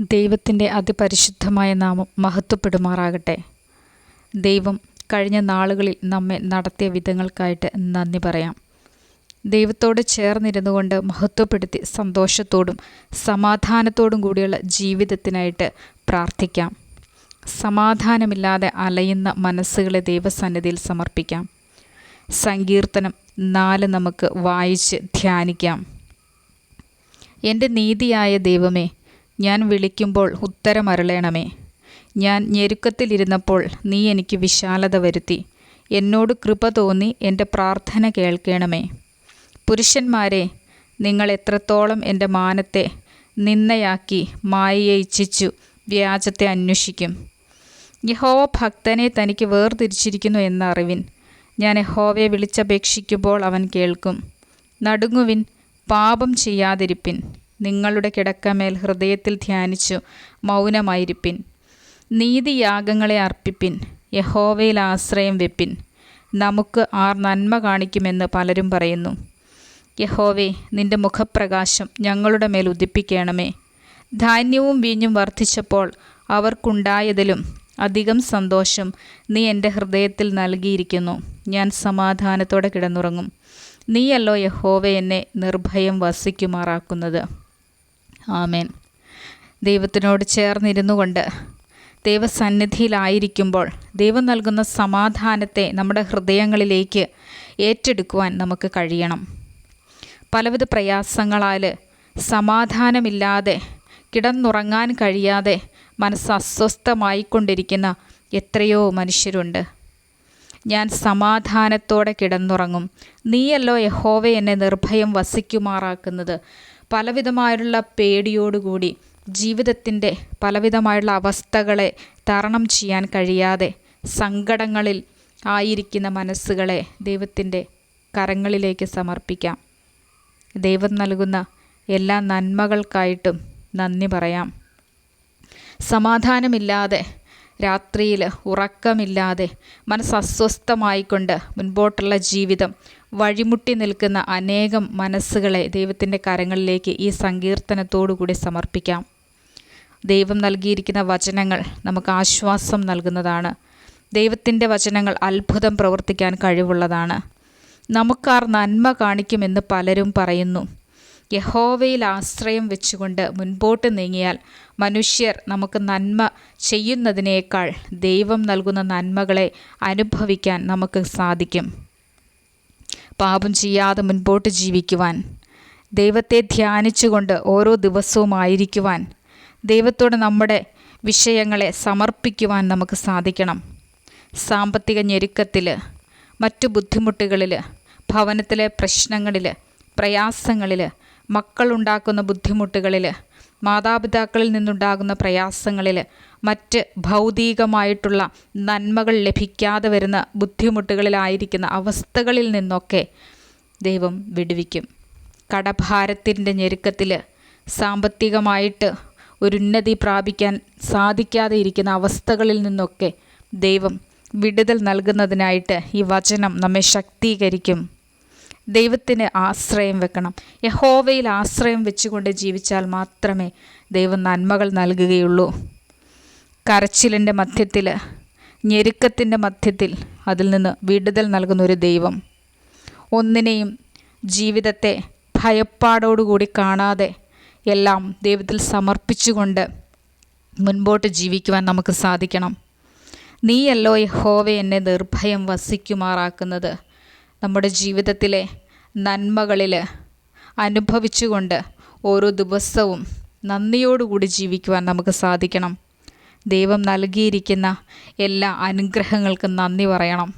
ദൈവത്തിന്റെ അതിപരിശുദ്ധമായ നാമം മഹത്വപ്പെടുമാറാകട്ടെ. ദൈവം കഴിഞ്ഞ നാളുകളിൽ നമ്മെ നടത്തിയ വിധങ്ങൾക്കായിട്ട് നന്ദി പറയാം. ദൈവത്തോട് ചേർന്നിരുന്നു കൊണ്ട് മഹത്വപ്പെടുത്തി സന്തോഷത്തോടും സമാധാനത്തോടും കൂടിയുള്ള ജീവിതത്തിനായിട്ട് പ്രാർത്ഥിക്കാം. സമാധാനമില്ലാതെ അലയുന്ന മനസ്സുകളെ ദൈവസന്നിധിയിൽ സമർപ്പിക്കാം. സങ്കീർത്തനം നാല് നമുക്ക് വായിച്ച് ധ്യാനിക്കാം. എന്റെ നീതിയായ ദൈവമേ ഞാൻ വിളിക്കുമ്പോൾ ഉത്തരമരളേണമേ. ഞാൻ ഞെരുക്കത്തിലിരുന്നപ്പോൾ നീ എനിക്ക് വിശാലത വരുത്തി. എന്നോട് കൃപ തോന്നി എന്റെ പ്രാർത്ഥന കേൾക്കണമേ. പുരുഷന്മാരെ നിങ്ങൾ എത്രത്തോളം എന്റെ മാനത്തെ നിന്നയാക്കി മായയെ ഇച്ഛിച്ചു വ്യാജത്തെ അന്വേഷിക്കും. യഹോവ ഭക്തനെ തനിക്ക് വേർതിരിച്ചിരിക്കുന്നു എന്ന അറിവിൻ ഞാൻ യഹോവയെ വിളിച്ചപേക്ഷിക്കുമ്പോൾ അവൻ കേൾക്കും. നടുങ്ങുവിൻ പാപം ചെയ്യാതിരിപ്പിൻ. നിങ്ങളുടെ കിടക്കമേൽ ഹൃദയത്തിൽ ധ്യാനിച്ചു മൗനമായിരിപ്പിൻ. നീതിയാഗങ്ങളെ അർപ്പിപ്പിൻ. യഹോവയിൽ ആശ്രയം വെപ്പിൻ. നമുക്ക് ആർ നന്മ കാണിക്കുമെന്ന് പലരും പറയുന്നു. യഹോവേ നിന്റെ മുഖപ്രകാശം ഞങ്ങളുടെ മേൽ ഉദിപ്പിക്കണമേ. ധാന്യവും വീഞ്ഞും വർദ്ധിച്ചപ്പോൾ അവർക്കുണ്ടായതിലും അധികം സന്തോഷം നീ എന്റെ ഹൃദയത്തിൽ നൽകിയിരിക്കുന്നു. ഞാൻ സമാധാനത്തോടെ കിടന്നുറങ്ങും. നീയല്ലോ യഹോവ എന്നെ നിർഭയം വസിക്കുമാറാക്കുന്നത്. ആമേൻ. ദൈവത്തിനോട് ചേർന്നിരുന്നു കൊണ്ട് ദൈവസന്നിധിയിലായിരിക്കുമ്പോൾ ദൈവം നൽകുന്ന സമാധാനത്തെ നമ്മുടെ ഹൃദയങ്ങളിലേക്ക് ഏറ്റെടുക്കുവാൻ നമുക്ക് കഴിയണം. പലവിധ പ്രയാസങ്ങളാൽ സമാധാനമില്ലാതെ കിടന്നുറങ്ങാൻ കഴിയാതെ മനസ്സ് അസ്വസ്ഥമായിക്കൊണ്ടിരിക്കുന്ന എത്രയോ മനുഷ്യരുണ്ട്. ഞാൻ സമാധാനത്തോടെ കിടന്നുറങ്ങും. നീയല്ലോ യഹോവ എന്നെ നിർഭയം വസിക്കുമാറാക്കുന്നത്. പലവിധമായുള്ള പേടിയോടുകൂടി ജീവിതത്തിന്റെ പലവിധമായുള്ള അവസ്ഥകളെ തരണം ചെയ്യാൻ കഴിയാതെ സങ്കടങ്ങളിൽ ആയിരിക്കുന്ന മനസ്സുകളെ ദൈവത്തിന്റെ കരങ്ങളിലേക്ക് സമർപ്പിക്കാം. ദൈവം നൽകുന്ന എല്ലാ നന്മകൾക്കായിട്ടും നന്ദി പറയാം. സമാധാനമില്ലാതെ രാത്രിയിൽ ഉറക്കമില്ലാതെ മനസ്സ് അസ്വസ്ഥമായിക്കൊണ്ട് മുൻപോട്ടുള്ള ജീവിതം വഴിമുട്ടി നിൽക്കുന്ന അനേകം മനസ്സുകളെ ദൈവത്തിന്റെ കരങ്ങളിലേക്ക് ഈ സങ്കീർത്തനത്തോടുകൂടി സമർപ്പിക്കാം. ദൈവം നൽകിയിരിക്കുന്ന വചനങ്ങൾ നമുക്ക് ആശ്വാസം നൽകുന്നതാണ്. ദൈവത്തിന്റെ വചനങ്ങൾ അത്ഭുതം പ്രവർത്തിക്കാൻ കഴിവുള്ളതാണ്. നമുക്കാർ നന്മ കാണിക്കുമെന്ന് പലരും പറയുന്നു. യഹോവയിൽ ആശ്രയം വെച്ചുകൊണ്ട് മുൻപോട്ട് നീങ്ങിയാൽ മനുഷ്യർ നമുക്ക് നന്മ ചെയ്യുന്നതിനേക്കാൾ ദൈവം നൽകുന്ന നന്മകളെ അനുഭവിക്കാൻ നമുക്ക് സാധിക്കും. പാപം ചെയ്യാതെ മുൻപോട്ട് ജീവിക്കുവാൻ ദൈവത്തെ ധ്യാനിച്ചുകൊണ്ട് ഓരോ ദിവസവും ആയിരിക്കുവാൻ ദൈവത്തോട് നമ്മുടെ വിഷയങ്ങളെ സമർപ്പിക്കുവാൻ നമുക്ക് സാധിക്കണം. സാമ്പത്തിക ഞെരുക്കത്തിൽ മറ്റു ബുദ്ധിമുട്ടുകളിൽ ഭവനത്തിലെ പ്രശ്നങ്ങളിൽ പ്രയാസങ്ങളിൽ മക്കളുണ്ടാക്കുന്ന ബുദ്ധിമുട്ടുകളിൽ മാതാപിതാക്കളിൽ നിന്നുണ്ടാകുന്ന പ്രയാസങ്ങളിൽ മറ്റ് ഭൗതികമായിട്ടുള്ള നന്മകൾ ലഭിക്കാതെ വരുന്ന ബുദ്ധിമുട്ടുകളിലായിരിക്കുന്ന അവസ്ഥകളിൽ നിന്നൊക്കെ ദൈവം വിടുവിക്കും. കടഭാരത്തിന്റെ ഞെരുക്കത്തിൽ സാമ്പത്തികമായിട്ട് ഒരു ഉന്നതി പ്രാപിക്കാൻ സാധിക്കാതെ ഇരിക്കുന്ന അവസ്ഥകളിൽ നിന്നൊക്കെ ദൈവം വിടുതൽ നൽകുന്നതിനായിട്ട് ഈ വചനം നമ്മെ ശക്തീകരിക്കും. ദൈവത്തിന് ആശ്രയം വെക്കണം. യഹോവയിൽ ആശ്രയം വെച്ചുകൊണ്ട് ജീവിച്ചാൽ മാത്രമേ ദൈവം നന്മകൾ നൽകുകയുള്ളൂ. കരച്ചിലിന്റെ മധ്യത്തിൽ ഞെരുക്കത്തിന്റെ മധ്യത്തിൽ അതിൽ നിന്ന് വിടുതൽ നൽകുന്ന ഒരു ദൈവം. ഒന്നിനെയും ജീവിതത്തെ ഭയപ്പാടോടുകൂടി കാണാതെ എല്ലാം ദൈവത്തിൽ സമർപ്പിച്ചുകൊണ്ട് മുൻപോട്ട് ജീവിക്കുവാൻ നമുക്ക് സാധിക്കണം. നീയല്ലോ യഹോവ എന്നെ നിർഭയം വസിക്കുമാറാക്കുന്നത്. നമ്മുടെ ജീവിതത്തിലെ നന്മകളിൽ അനുഭവിച്ചുകൊണ്ട് ഓരോ ദിവസവും നന്ദിയോടുകൂടി ജീവിക്കുവാൻ നമുക്ക് സാധിക്കണം. ദൈവം നൽകിയിരിക്കുന്ന എല്ലാ അനുഗ്രഹങ്ങൾക്കും നന്ദി പറയണം.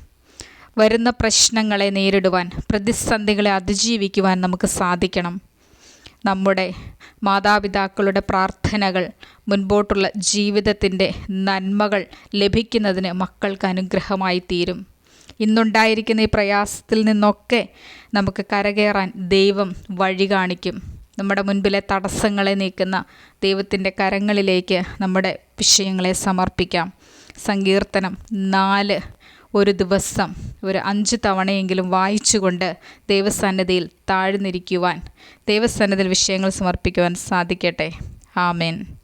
വരുന്ന പ്രശ്നങ്ങളെ നേരിടുവാൻ പ്രതിസന്ധികളെ അതിജീവിക്കുവാൻ നമുക്ക് സാധിക്കണം. നമ്മുടെ മാതാപിതാക്കളുടെ പ്രാർത്ഥനകൾ മുൻപോട്ടുള്ള ജീവിതത്തിന്റെ നന്മകൾ ലഭിക്കുന്നതിന് മക്കൾക്ക് അനുഗ്രഹമായി തീരും ഇന്നുണ്ടായിരിക്കുന്ന ഈ പ്രയാസത്തിൽ നിന്നൊക്കെ നമുക്ക് കരകയറാൻ ദൈവം വഴി കാണിക്കും. നമ്മുടെ മുൻപിലെ തടസ്സങ്ങളെ നീക്കുന്ന ദൈവത്തിന്റെ കരങ്ങളിലേക്ക് നമ്മുടെ വിഷയങ്ങളെ സമർപ്പിക്കാം. സങ്കീർത്തനം നാല്. ഒരു ദിവസം ഒരു അഞ്ച് തവണയെങ്കിലും വായിച്ചുകൊണ്ട് ദൈവസന്നിധിയിൽ താഴ്ന്നിരിക്കുവാൻ ദൈവസന്നിധിയിൽ വിഷയങ്ങൾ സമർപ്പിക്കുവാൻ സാധിക്കട്ടെ. ആമേൻ.